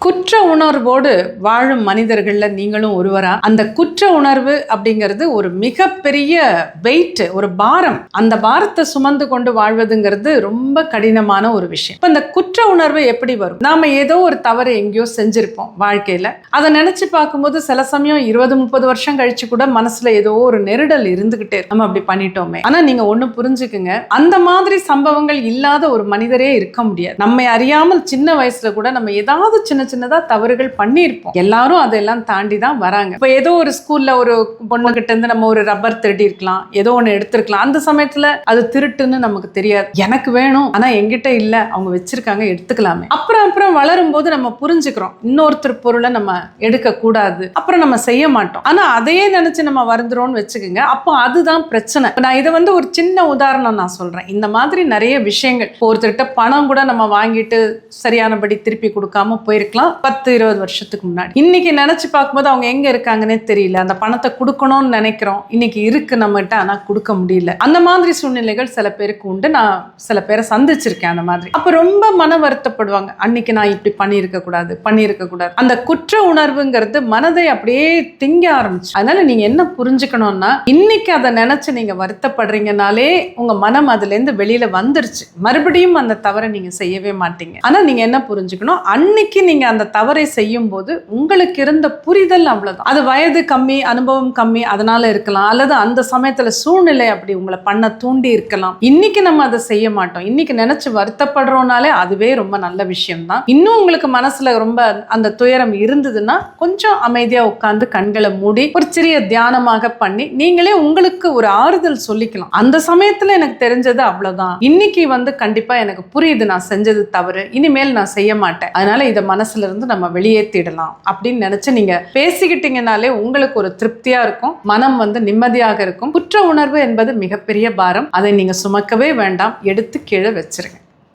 குற்ற உணர்வோடு வாழும் மனிதர்கள்ல நீங்களும் ஒருவரா? அந்த குற்ற உணர்வு அப்படிங்கிறது ஒரு மிகப்பெரிய வெயிட் ஒரு பாரம். அந்த பாரத்தை சுமந்து கொண்டு வாழ்வதுங்கிறது ரொம்ப கடினமான ஒரு விஷயம். இப்போ இந்த குற்ற உணர்வு எப்படி வரும்? நாம ஏதோ ஒரு தவறு எங்கேயோ செஞ்சிருப்போம் வாழ்க்கையில. அதை நினைச்சு பார்க்கும்போது சில சமயம் இருபது முப்பது வருஷம் கழிச்சு கூட மனசுல ஏதோ ஒரு நெருடல் இருந்துகிட்டே நம்ம அப்படி பண்ணிட்டோமே. ஆனா நீங்க ஒன்று புரிஞ்சுக்குங்க. அந்த மாதிரி சம்பவங்கள் இல்லாத ஒரு மனிதரே இருக்க முடியாது. நம்மை அறியாமல் சின்ன வயசுல கூட நம்ம ஏதாவது சின்ன சின்னதாக தவறுகள் பண்ணியிருப்போம். எல்லாரும் அதெல்லாம் தாண்டி தான் வராங்க. இப்போ ஏதோ ஒரு ஸ்கூலில் ஒரு பொண்ணு இருந்து நம்ம ஒரு ரப்பர் திருடி இருக்கலாம். ஏதோ ஒன்று எடுத்திருக்கலாம். அந்த சமயத்தில் அது திருட்டுன்னு நமக்கு தெரியாது. எனக்கு வேணும் ஆனால் என்கிட்ட இல்லை. அவங்க வச்சிருக்காங்க எடுத்துக்கலாமே. அப்புறம் அப்புறம் வளரும் போது நம்ம புரிஞ்சுக்கிறோம். இன்னொருத்தர் பொருளை நம்ம எடுக்கக்கூடாது அப்புறம் நம்ம செய்ய மாட்டோம். ஆனால் அதையே நினச்சி நம்ம வருந்துறோம்னு வச்சுக்கோங்க. அப்போ அதுதான் பிரச்சனை. இப்போ நான் இதை வந்து ஒரு சின்ன உதாரணம் நான் சொல்கிறேன் இந்த மாதிரி நிறைய விஷயங்கள். இப்போ ஒருத்தர்கிட்ட பணம் கூட நம்ம வாங்கிட்டு சரியானபடி திருப்பி கொடுக்காம போயிருக்கலாம். பத்து இருபது வருஷத்துக்கு முன்னாடி. இன்னைக்கு நினைச்சு பார்க்கும்போது அவங்க எங்க இருக்காங்கன்னே தெரியல. அந்த பணத்தை கொடுக்கணும்னு நினைக்கிறோம். இன்னைக்கு இருக்கு நம்மகிட்ட ஆனா கொடுக்க முடியல. அந்த மாதிரி சூழ்நிலைகள் சில பேருக்கு உண்டு. நான் சில பேரை சந்திச்சிருக்கேன் அந்த மாதிரி. அப்ப ரொம்ப மன வருத்தப்படுவாங்க. அன்னைக்கு நான் இப்படி பண்ணியிருக்க கூடாது பண்ணியிருக்க கூடாது. அந்த குற்ற உணர்வுங்கிறது மனதை அப்படியே திங்க ஆரம்பிச்சு. அதனால நீங்க என்ன புரிஞ்சுக்கணும்னா இன்னைக்கு அதை நினைச்சு நீங்க வருத்தப்படுறீங்கனாலே உங்க மனம் அதுல இருந்து வெளியில வந்துருச்சு. மறுபடியும் அந்த தவறை நீங்க செய்யவே மாட்டீங்க. ஆனா நீங்க என்ன புரிஞ்சுக்கணும்? அன்னைக்கு நீங்க அந்த தவறை செய்யும் போது உங்களுக்கு இருந்த புரிதல் அவ்வளோதான் அது வயது கம்மி அனுபவம் கம்மி அதனால இருக்கலாம். அல்லது அந்த சமயத்தில் சூழ்நிலை அப்படி உங்களை பண்ண தூண்டி இருக்கலாம். இன்னைக்கு நம்ம அதை செய்ய மாட்டோம். இன்னைக்கு நினச்சி வருத்தப்படுறோம்னாலே அதுவே ரொம்ப நல்ல விஷயம் தான் இன்னும் உங்களுக்கு மனசில் ரொம்ப அந்த துயரம் இருந்ததுன்னா கொஞ்சம் அமைதியாக உட்காந்து கண்களை மூடி ஒரு சிறிய தியானமாக பண்ணி நீங்களே உங்களுக்கு ஒரு ஆறுதல் சொல்லிக்கலாம். அந்த சமயத்தில் எனக்கு தெரிஞ்சது அவ்வளோதான் இன்னைக்கு வந்து கண்டிப்பாக எனக்கு புரியுது நான் செஞ்சது தவறு. இனிமேல் நான் செய்ய மாட்டேன். அதனால இதை மனசு இருந்து நம்ம வெளியேற்றிடலாம் அப்படின்னு நினச்சி நீங்கள் பேசிக்கிட்டீங்கனாலே உங்களுக்கு ஒரு திருப்தியாக இருக்கும். மனம் வந்து நிம்மதியாக இருக்கும். குற்ற உணர்வு என்பது மிகப்பெரிய பாரம். அதை நீங்கள் சுமக்கவே வேண்டாம். எடுத்து கீழே வச்சிருங்க.